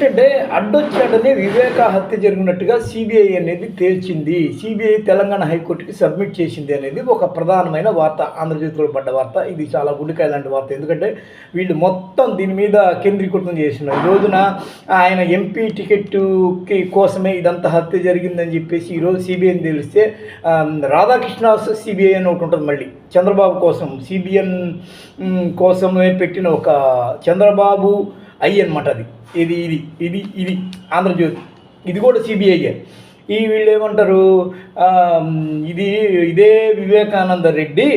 ఏంటంటే అడ్డొచ్చాడనే వివేక హత్య జరిగినట్టుగా సిబిఐ అనేది తేల్చింది. సిబిఐ తెలంగాణ హైకోర్టుకి సబ్మిట్ చేసింది అనేది ఒక ప్రధానమైన వార్త. ఆంధ్రజ్యోతిలో పడ్డ వార్త. ఇది చాలా గుండెకాయ లాంటి వార్త. ఎందుకంటే వీళ్ళు మొత్తం దీని మీద కేంద్రీకృతం చేసిన ఈ రోజున ఆయన ఎంపీ టికెట్కి కోసమే ఇదంతా హత్య జరిగిందని చెప్పేసి ఈరోజు సిబిఐని తెలిస్తే రాధాకృష్ణ సిబిఐ అని ఒకటి ఉంటుంది మళ్ళీ. చంద్రబాబు కోసం సిబిఎన్ కోసమే పెట్టిన ఒక చంద్రబాబు ఐ అనమాట అది. ఇది ఇది ఇది ఇది. ఆంధ్రజ్యోతి ఇది కూడా సిబిఐయే ఈ వీళ్ళు ఏమంటారు? ఇది ఇదే వివేకానంద రెడ్డి.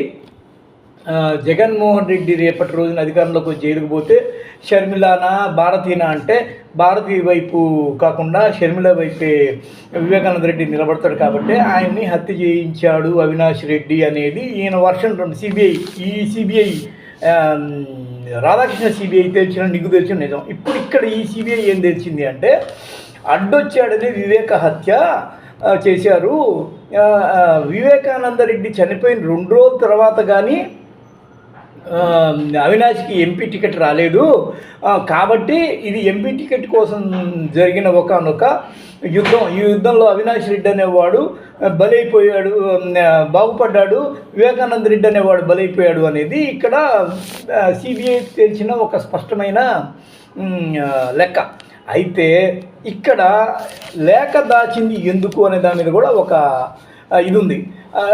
జగన్మోహన్ రెడ్డి రేపటి రోజున అధికారంలోకి వచ్చి షర్మిలానా భారతీనా అంటే భారతీ వైపు కాకుండా షర్మిల వైపే వివేకానంద రెడ్డి నిలబడతాడు కాబట్టి ఆయన్ని హత్య చేయించాడు అవినాష్ రెడ్డి అనేది ఈయన వర్షన్ రెండు. సిబిఐ ఈ సిబిఐ రాధాకృష్ణ సిబిఐ తెలిసిన నీకు తెలిసిన నిజం. ఇప్పుడు ఇక్కడ ఈ సిబిఐ ఏం తెలిసింది అంటే అడ్డొచ్చాడని వివేక హత్య చేశారు. వివేకానంద రెడ్డి చనిపోయిన రెండు రోజుల తర్వాత కానీ అవినాష్కి ఎంపీ టికెట్ రాలేదు. కాబట్టి ఇది ఎంపీ టికెట్ కోసం జరిగిన ఒకనొక యుద్ధం. ఈ యుద్ధంలో అవినాష్ రెడ్డి అనేవాడు బలైపోయాడు బాగుపడ్డాడు. వివేకానంద రెడ్డి అనేవాడు బలైపోయాడు అనేది ఇక్కడ సిబిఐ తెలిసిన ఒక స్పష్టమైన లెక్క. అయితే ఇక్కడ లేఖ దాచింది ఎందుకు అనే దాని మీద కూడా ఒక ఇది ఉంది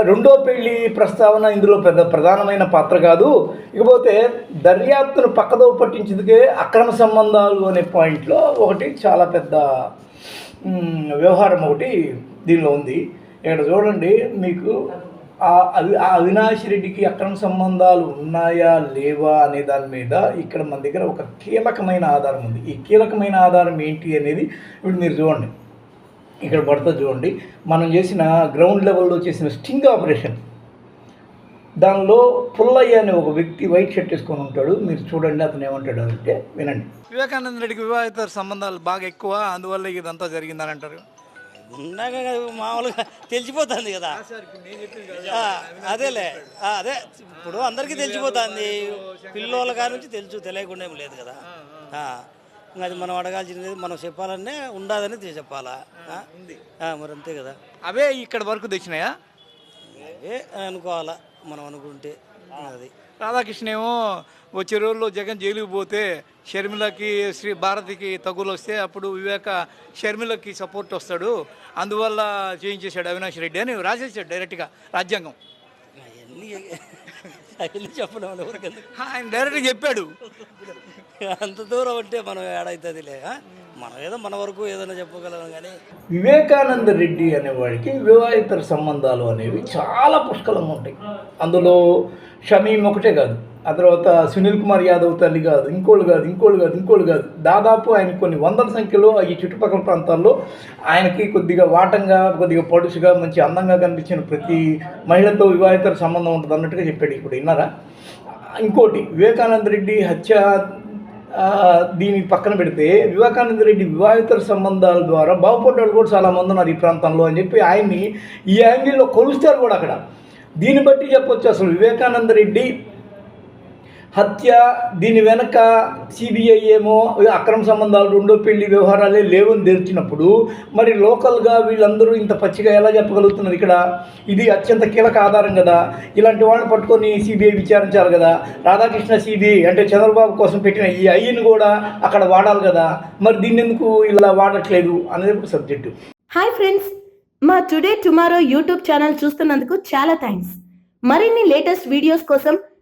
రెండో పెళ్ళి ప్రస్తావన ఇందులో పెద్ద ప్రధానమైన పాత్ర కాదు. ఇకపోతే దర్యాప్తును పక్కదో పట్టించేందుకే అక్రమ సంబంధాలు అనే పాయింట్లో ఒకటి చాలా పెద్ద వ్యవహారం ఒకటి దీనిలో ఉంది. ఇక్కడ చూడండి మీకు ఆ అవి ఆ అవినాష్ రెడ్డికి అక్రమ సంబంధాలు ఉన్నాయా లేవా అనే దాని మీద ఇక్కడ మన దగ్గర ఒక కీలకమైన ఆధారం ఉంది. ఈ కీలకమైన ఆధారం ఏంటి అనేది ఇప్పుడు మీరు చూడండి. ఇక్కడ పడుతుంది చూడండి. మనం చేసిన గ్రౌండ్ లెవెల్లో చేసిన స్టింగ్ ఆపరేషన్ దానిలో పుల్లయ్య అనే ఒక వ్యక్తి వైట్ షర్ట్ వేసుకొని ఉంటాడు. మీరు చూడండి అతను ఏమంటాడు అంటే వినండి. వివేకానంద రెడ్డికి వివాహిత సంబంధాలు బాగా ఎక్కువ అందువల్ల ఇదంతా జరిగిందని అంటారు. ఉన్నాక మామూలుగా తెలిసిపోతుంది కదా. ఆ, అదేలే. అదే ఇప్పుడు అందరికీ తెలిసిపోతుంది. పిల్లోళ్ళ కాడ నుంచి తెలుసు తెలియకుండా ఏం లేదు కదా. ఆ, ఇంకా అది మనం అడగాల్సింది మనం చెప్పాలనే ఉండదని చెప్పాలా? మరి అంతే కదా. అవే ఇక్కడ వరకు తెచ్చినాయా? అవే అనుకోవాలా మనం అనుకుంటే అది. రాధాకృష్ణ ఏమో వచ్చే రోజుల్లో జగన్ జైలుకి పోతే షర్మిలకి శ్రీ భారతికి తగులు వస్తే అప్పుడు వివేక షర్మిలకి సపోర్ట్ వస్తాడు. అందువల్ల చేయించేశాడు అవినాష్ రెడ్డి అని రాసేసాడు డైరెక్ట్గా రాజ్యాంగం. అవన్నీ చెప్పడం ఎవరికి ఆయన డైరెక్ట్గా చెప్పాడు. అంత దూరం ఉంటే మనం ఏడవుతుందిలే ఆ? మనం ఏదో మన వరకు ఏదైనా చెప్పగలం కానీ వివేకానంద రెడ్డి అనేవాడికి వివాహితర సంబంధాలు అనేవి చాలా పుష్కలంగా ఉంటాయి. అందులో షమీం ఒకటే కాదు ఆ తర్వాత సునీల్ కుమార్ యాదవ్ తల్లి కాదు ఇంకోళ్ళు కాదు ఇంకోళ్ళు కాదు ఇంకోళ్ళు కాదు. దాదాపు ఆయన కొన్ని వందల సంఖ్యలో ఈ చుట్టుపక్కల ప్రాంతాల్లో ఆయనకి కొద్దిగా వాటంగా కొద్దిగా పొడుసుగా మంచి అందంగా కనిపించిన ప్రతి మహిళతో వివాహితర సంబంధం ఉంటుంది అన్నట్టుగా చెప్పాడు ఇప్పుడు. విన్నారా? ఇంకోటి వివేకానంద రెడ్డి హత్య దీని పక్కన పెడితే వివేకానంద రెడ్డి వివాహితర సంబంధాల ద్వారా బాగుపడ్డాడు కూడా చాలామంది ఉన్నారు ఈ ప్రాంతంలో అని చెప్పి ఆయన్ని ఈ యాంగిల్లో కొలుస్తారు కూడా అక్కడ. దీన్ని బట్టి చెప్పొచ్చు అసలు వివేకానంద రెడ్డి హత్య దీని వెనక సిబిఐ ఏమో అక్రమ సంబంధాలు రెండో పెళ్ళి వ్యవహారాలే లేవని తెరిచినప్పుడు మరి లోకల్గా వీళ్ళందరూ ఇంత పచ్చిగా ఎలా చెప్పగలుగుతున్నారు ఇక్కడ? ఇది అత్యంత కీలక ఆధారం కదా. ఇలాంటి వాళ్ళని పట్టుకొని సిబిఐ విచారించాలి కదా. రాధాకృష్ణ సిబిఐ అంటే చంద్రబాబు కోసం పెట్టిన ఈ ఐని కూడా అక్కడ వాడాలి కదా. మరి దీన్ని ఎందుకు ఇలా వాడట్లేదు అనేది ఒక సబ్జెక్టు. హాయ్ ఫ్రెండ్స్ మా టుడే టుమారో యూట్యూబ్ ఛానల్ చూస్తున్నందుకు చాలా థ్యాంక్స్. మరిన్ని లేటెస్ట్ వీడియోస్ కోసం